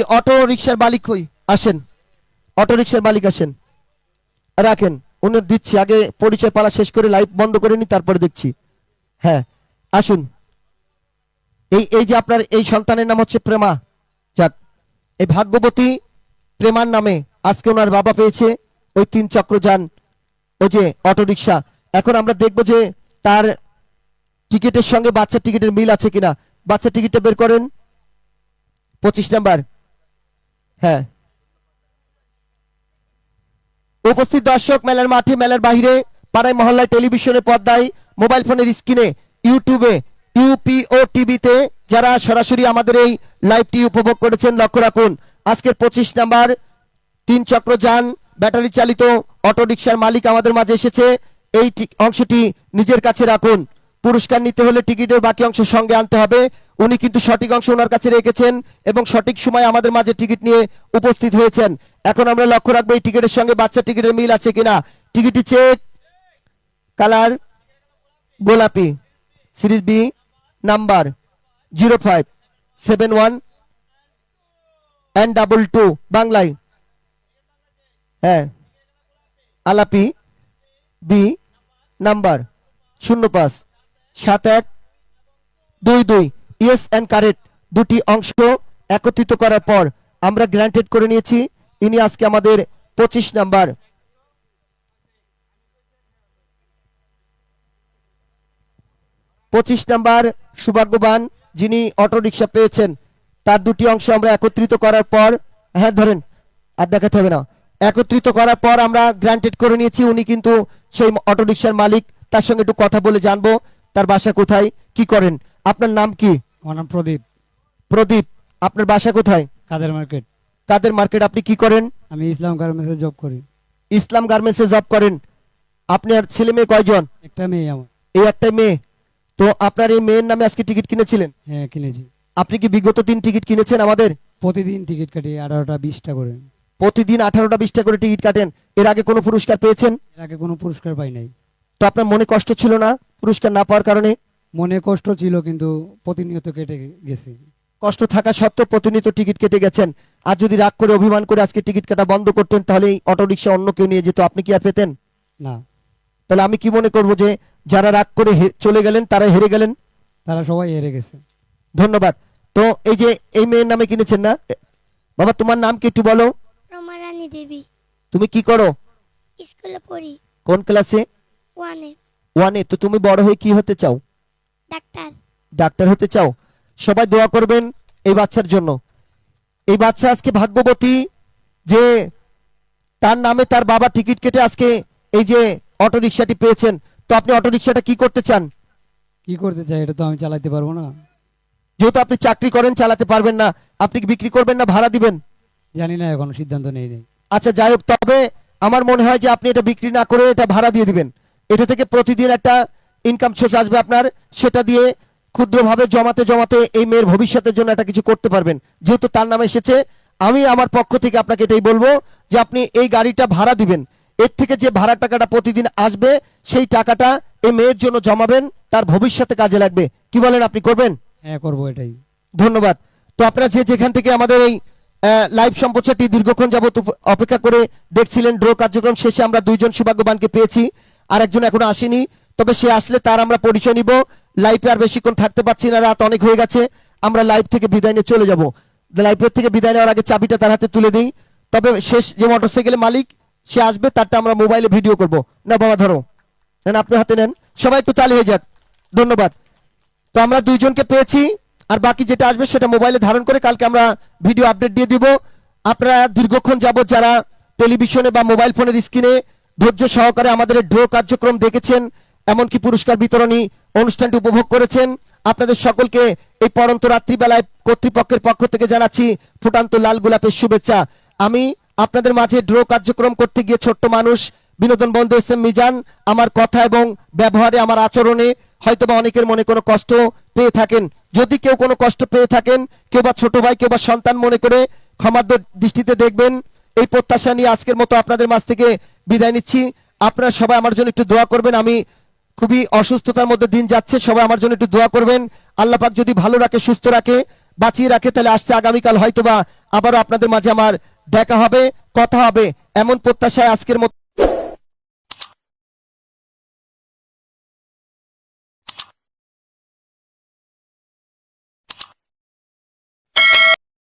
ওই অটো রিক্সার মালিক কই? আসেন। অটো রিক্সার মালিক আসেন। রাখেন। উনি দিচ্ছি। আগে পরিচয় পালা শেষ করে লাইভ বন্ধ করে নি তারপরে দেখছি। হ্যাঁ আসুন। এই এই যে আপনার এই সন্তানের নাম হচ্ছে প্রেমা। যাক, এই ভাগ্যবতী প্রেমার নামে আজকে ওনার বাবা পেয়েছে ওই তিন চক্র যান, ওই যে অটো রিক্সা এখন আমরা দেখব যে তার টিকিটের সঙ্গে বাচ্চার টিকিটের মিল আছে কিনা। বাচ্চার টিকিটটা বের করেন। পঁচিশ নাম্বার। হ্যাঁ। উপস্থিত দর্শক, মেলার মাঠে, মেলার বাইরে পাড়ায়, মহল্লায়, টেলিভিশনে, পর্দায়, মোবাইল ফোনের স্ক্রিনে, ইউটিউবে, ইউপিও টিভিতে যারা সরাসরি আমাদের এই লাইভটি উপভোগ করেছেন, লক্ষ্য রাখুন, আজকের পঁচিশ নাম্বার তিন চক্র যান, ব্যাটারি চালিত অটো রিক্সার মালিক আমাদের মাঝে এসেছে, এই অংশটি নিজের কাছে রাখুন, পুরস্কার নিতে হলে টিকিটের বাকি অংশ সঙ্গে আনতে হবে উনি কিন্তু সঠিক অংশ ওনার কাছে রেখেছেন এবং সঠিক সময় আমাদের মাঝে টিকিট নিয়ে উপস্থিত হয়েছেন। এখন আমরা লক্ষ্য রাখব এই টিকিটের সঙ্গে বাচ্চা টিকিটের মিল আছে কিনা। টিকিটটি চেক কালার গোলাপি। Series B, number zero five, seven one and double two, বাংলায়। হ্যাঁ আলাপি। বি, নাম্বার, শূন্য পাঁচ, সাত এক, দুই দুই। ইয়েস অ্যান্ড কারেক্ট দুটি অংশ একত্রিত করার পর আমরা গ্রান্টেড করে নিয়েছি। ইনি আজকে আমাদের পঁচিশ নাম্বার। পঁচিশ নাম্বার সৌভাগ্যবান যিনি অটো রিক্সা পেয়েছেন, তার দুটি অংশ আমরা একত্রিত করার পর হ্যাঁ ধরেন, আর দেখাতে হবে না। একত্রিত করার পর আমরা গ্রান্টেড করে নিয়েছি, উনি কিন্তু সেই অটো রিক্সার মালিক, তার সঙ্গে একটু কথা বলে জানব, তার বাসা কোথায়, কি করেন, আপনার নাম কি? আমার নাম প্রদীপ। প্রদীপ আপনার বাসা কোথায়? কাদের মার্কেট। কাদের মার্কেট আপনি কি করেন? আমি ইসলাম গার্মেন্টসে জব করি। ইসলাম গার্মেন্টসে জব করেন। আপনার ছেলে মেয়ে কয়জন? একটা মেয়ে আমার। এই একটা মেয়ে। তো আপনার এই মেয়ের নামে আজকে টিকিট কিনেছিলেন? হ্যাঁ কিনেছি। আপনি কি বিগত দিন টিকিট কিনেছেন আমাদের? প্রতিদিন টিকিট কাটি আঠারোটা বিশটা করে। প্রতিদিন আঠারোটা বিশটা করে টিকিট কাটেন। এর আগে কোনো পুরস্কার পেয়েছেন? এর আগে কোনো পুরস্কার পাই নাই। তো আপনার মনে কষ্ট ছিল না পুরস্কার না পাওয়ার কারণে? মনে কষ্ট ছিল কিন্তু প্রতিনিয়ত কেটে গেছি। কষ্ট থাকা সত্ত্বেও প্রতিনিয়ত টিকিট কেটে গেছেন। আর যদি রাগ করে অভিমান করে আজকে টিকিট কাটা বন্ধ করতেন তাহলে এই অটো রিক্সা অন্য কেউ নিয়ে যেত আপনি কি আর পেতেন? না। তাহলে আমি কি মনে করব যে যারা রাগ করে চলে গেলেন তারা হেরে গেলেন? তারা সবাই হেরে গেছে। ধন্যবাদ। তো এই যে এই মেয়ের নামে কিনেছেন না? বাবা তোমার নাম কি একটু বলো? রমারানী দেবী। তুমি কি করো? স্কুলে পড়ি। কোন ক্লাসে? ওয়ানে। ওয়ানে। তো তুমি বড় হয়ে কি হতে চাও? ডাক্তার। ডাক্তার হতে চাও সবাই দোয়া করবেন এই বাচ্চার জন্য। এই বাচ্চা আজকে ভাগ্যবতী যে তার নামে তার বাবা টিকিট কেটে আজকে এই যে অটো রিক্সাটি পেয়েছেন। তো আপনি অটো রিক্সাটা কি করতে চান? কি করতে চাই এটা তো আমি চালাতে পারব না। যেহেতু আপনি চাকরি করেন চালাতে পারবেন না। আপনি কি বিক্রি করবেন না ভাড়া দিবেন? জানি না এখনও সিদ্ধান্ত নেই নেই আচ্ছা যাই হোক তবে আমার মনে হয় যে আপনি এটা বিক্রি না করে এটা ভাড়া দিয়ে দিবেন। এটা থেকে প্রতিদিন একটা ইনকাম সোর্স আসবে আপনার সেটা দিয়ে ক্ষুদ্রভাবে জমাতে জমাতে এই মেয়ের ভবিষ্যতের জন্য একটা কিছু করতে পারবেন। যেহেতু তার নামে এসেছে আমি আমার পক্ষ থেকে আপনাকে এটাই বলব যে আপনি এই গাড়িটা ভাড়া দিবেন। এর থেকে যে ভাড়া টাকাটা প্রতিদিন আসবে সেই টাকাটা এই মেয়ের জন্য জমাবেন তার ভবিষ্যতে কাজে লাগবে। কি বলেন আপনি করবেন? হ্যাঁ করব এটাই। ধন্যবাদ। তো আপনারা যে যেখান থেকে আমাদের এই লাইভ সম্প্রচারটি দীর্ঘক্ষণ যাবত অপেক্ষা করে দেখছিলেন ড্র কার্যক্রম শেষে আমরা দুইজন সৌভাগ্যবানকে পেয়েছি। আর একজন এখনও আসেনি তবে সে আসলে তার আমরা পরিচয় নিব। লাইভে আর বেশিক্ষণ থাকতে পারছি না, রাত অনেক হয়ে গেছে। আমরা লাইভ থেকে বিদায় নিয়ে চলে যাব। লাইভের থেকে বিদায় নেওয়ার আগে চাবিটা তার হাতে তুলে দিই। তবে শেষ যে মোটরসাইকেলের মালিক, সে আসবে, তারটা আমরা মোবাইলে ভিডিও করব। না, বাবা, ধরো। নেন, আপনি হাতে নেন। সবাই একটু তালি হয়ে যাক। ধন্যবাদ। তো আমরা দুইজনকে পেয়েছি, আর বাকি যেটা আসবে সেটা মোবাইলে ধারণ করে কালকে আমরা ভিডিও আপডেট দিয়ে দিব। আপনারা দীর্ঘক্ষণ যাবত যারা টেলিভিশনে বা মোবাইল ফোনের স্ক্রিনে ধৈর্য সহকারে আমাদের ড্র কার্যক্রম দেখেছেন এমনকি পুরস্কার বিতরণী অনুষ্ঠানটি উপভোগ করেছেন আপনাদের সকলকে এই পরন্ত রাত্রিবেলায় কর্তৃপক্ষের পক্ষ থেকে জানাচ্ছি ফুটান্ত লাল গোলাপের শুভেচ্ছা। আমি আপনাদের মাঝে ড্র কার্যক্রম করতে গিয়ে ছোট্ট মানুষ, বিনোদন বন্ধু এস এম মিজান, আমার কথা এবং ব্যবহারে, আমার আচরণে হয়তোবা অনেকের মনে কোনো কষ্ট পেয়ে থাকেন। যদি কেউ কোনো কষ্ট পেয়ে থাকেন, কেউ বা ছোট ভাই, কেউ বা সন্তান মনে করে ক্ষমাদ্র দৃষ্টিতে দেখবেন। এই প্রত্যাশা নিয়ে আজকের মতো আপনাদের মাঝ থেকে বিদায় নিচ্ছি। আপনারা সবাই আমার জন্য একটু দোয়া করবেন। আমি খুবই অসুস্থতার মধ্যে দিন যাচ্ছে। সবাই আমার জন্য একটু দোয়া করবেন। আল্লাহ পাক যদি ভালো রাখে, সুস্থ রাখে, বাঁচিয়ে রাখে, তাহলে আসছে আগামীকাল হয়তোবা আবারও আপনাদের মাঝে আমার দেখা হবে, কথা হবে। এমন প্রত্যাশায় আজকের মতো